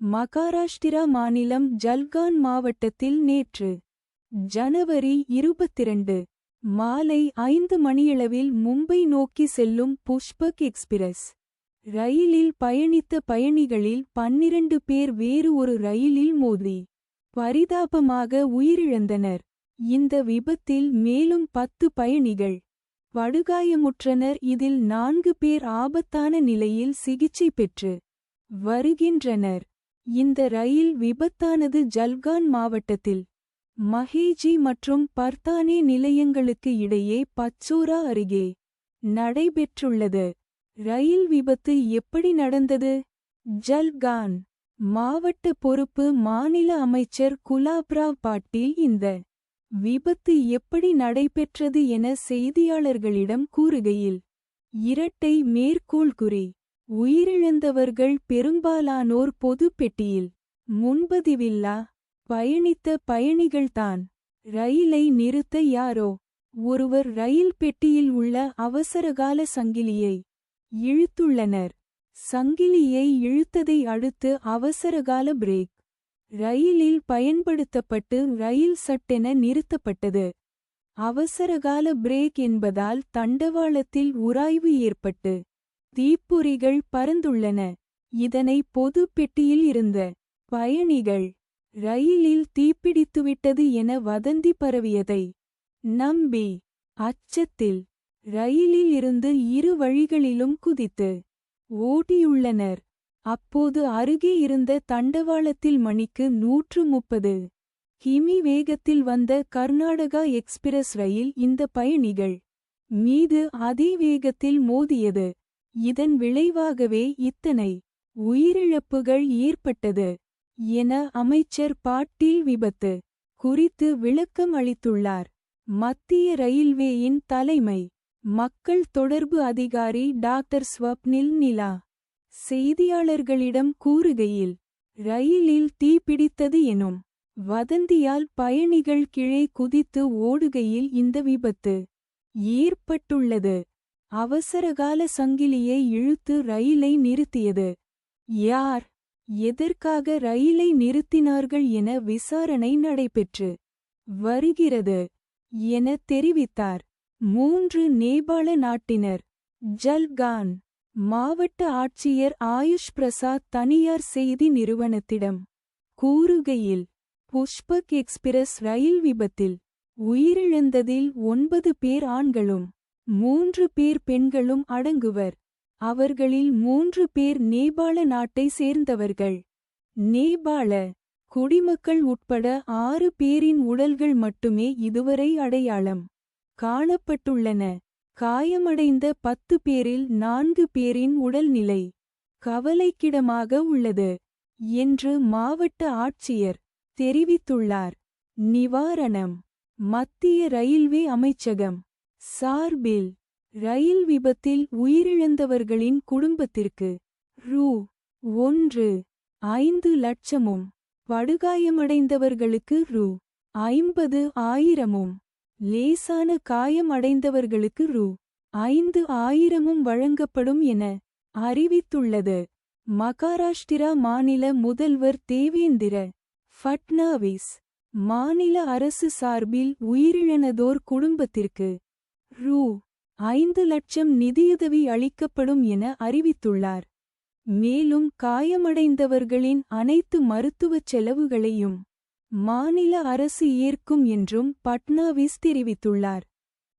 மகாராஷ்டிரா மாநிலம் ஜல்கான் மாவட்டத்தில் நேற்று ஜனவரி இருபத்திரண்டு மாலை ஐந்து மணியளவில் மும்பை நோக்கி செல்லும் புஷ்பக் எக்ஸ்பிரஸ். ரயிலில் பயணித்த பயணிகளில் பன்னிரண்டு பேர் வேறு ஒரு ரயிலில் மோதி பரிதாபமாக உயிரிழந்தனர். இந்த விபத்தில் மேலும் பத்து பயணிகள் படுகாயமுற்றனர். இதில் நான்கு பேர் ஆபத்தான நிலையில் சிகிச்சை பெற்று வருகின்றனர். இந்த ரயில் விபத்தானது ஜல்கான் மாவட்டத்தில். மஹேஜி மற்றும் பர்தானே நிலையங்களுக்கு இடையே பச்சோரா அருகே நடைபெற்றுள்ளது. ரயில் விபத்து எப்படி நடந்தது? ஜல்கான் மாவட்ட பொறுப்பு மாநில அமைச்சர் குலாப்ராவ் பாட்டீல் இந்த விபத்து எப்படி நடைபெற்றது என செய்தியாளர்களிடம் கூறுகையில் இரட்டை மேற்கோள் குறி உயிரிழந்தவர்கள் பெரும்பாலானோர் பொது பெட்டியில் முன்பதிவில்லா பயணித்த பயணிகள்தான். ரயிலை நிறுத்த யாரோ? ஒருவர் ரயில் பெட்டியில் உள்ள அவசரகால சங்கிலியை இழுத்துள்ளனர். சங்கிலியை இழுத்ததை அடுத்து அவசரகால பிரேக். ரயிலில் பயன்படுத்தப்பட்டு ரயில் சட்டென நிறுத்தப்பட்டது. அவசரகால பிரேக் என்பதால் தண்டவாளத்தில் உராய்வு ஏற்பட்டு தீப்பொறிகள் பறந்துள்ளன. இதனை பொது பெட்டியில் இருந்த பயணிகள் ரயிலில் தீப்பிடித்துவிட்டது என வதந்தி பரவியதை நம்பி அச்சத்தில் ரயிலில் இருந்து இரு வழிகளிலும் குதித்து ஓடியுள்ளனர். அப்போது அருகே இருந்த தண்டவாளத்தில் மணிக்கு நூற்று முப்பது கிமி வேகத்தில் வந்த கர்நாடகா எக்ஸ்பிரஸ் ரயில் இந்த பயணிகள் மீது அதிவேகத்தில் மோதியது. இதன் விளைவாகவே இத்தனை உயிரிழப்புகள் ஏற்பட்டது என அமைச்சர் பாட்டீல் விபத்து குறித்து விளக்கம் அளித்துள்ளார். மத்திய ரயில்வேயின் தலைமை மக்கள் தொடர்பு அதிகாரி டாக்டர் ஸ்வப்னில் நிலா செய்தியாளர்களிடம் கூறுகையில் ரயிலில் தீப்பிடித்தது எனும் வதந்தியால் பயணிகள் கீழே குதித்து ஓடுகையில் இந்த விபத்து ஏற்பட்டுள்ளது. அவசரகால சங்கிலியை இழுத்து ரயிலை நிறுத்தியது. யார்? எதற்காக ரயிலை நிறுத்தினார்கள் என விசாரணை நடைபெற்று வருகிறது என தெரிவித்தார். மூன்று நேபாள நாட்டினர். ஜல்கான் மாவட்ட ஆட்சியர் ஆயுஷ் பிரசாத் தனியார் செய்தி நிறுவனத்திடம் கூறுகையில் புஷ்பக் எக்ஸ்பிரஸ் ரயில் விபத்தில் உயிரிழந்ததில் ஒன்பது பேர் ஆண்களும் மூன்று பேர் பெண்களும் அடங்குவர். அவர்களில் மூன்று பேர் நேபாள நாட்டை சேர்ந்தவர்கள். நேபாள குடிமக்கள் உட்பட ஆறு பேரின் உடல்கள் மட்டுமே இதுவரை அடையாளம் காணப்பட்டுள்ளன. காயமடைந்த பத்து பேரில் நான்கு பேரின் உடல்நிலை கவலைக்கிடமாக உள்ளது என்று மாவட்ட ஆட்சியர் தெரிவித்துள்ளார். நிவாரணம். மத்திய ரயில்வே அமைச்சகம். சார்பில் ரயில் விபத்தில் உயிரிழந்தவர்களின் குடும்பத்திற்கு ரூ. ஒன்று. ஐந்து லட்சமும் படுகாயமடைந்தவர்களுக்கு ரூ. ஐம்பது ஆயிரமும் லேசான காயமடைந்தவர்களுக்கு ரூ. ஐந்து ஆயிரமும் வழங்கப்படும் என அறிவித்துள்ளது. மகாராஷ்டிரா மாநில முதல்வர் தேவேந்திர ஃபட்னாவிஸ் மாநில அரசு சார்பில் உயிரிழந்தோர் குடும்பத்திற்கு ரூ. ஐந்து லட்சம் நிதியுதவி அளிக்கப்படும் என அறிவித்துள்ளார். மேலும் காயமடைந்தவர்களின் அனைத்து மருத்துவச் செலவுகளையும் மாநில அரசு ஏற்கும் என்றும் பட்னாவிஸ் தெரிவித்துள்ளார்.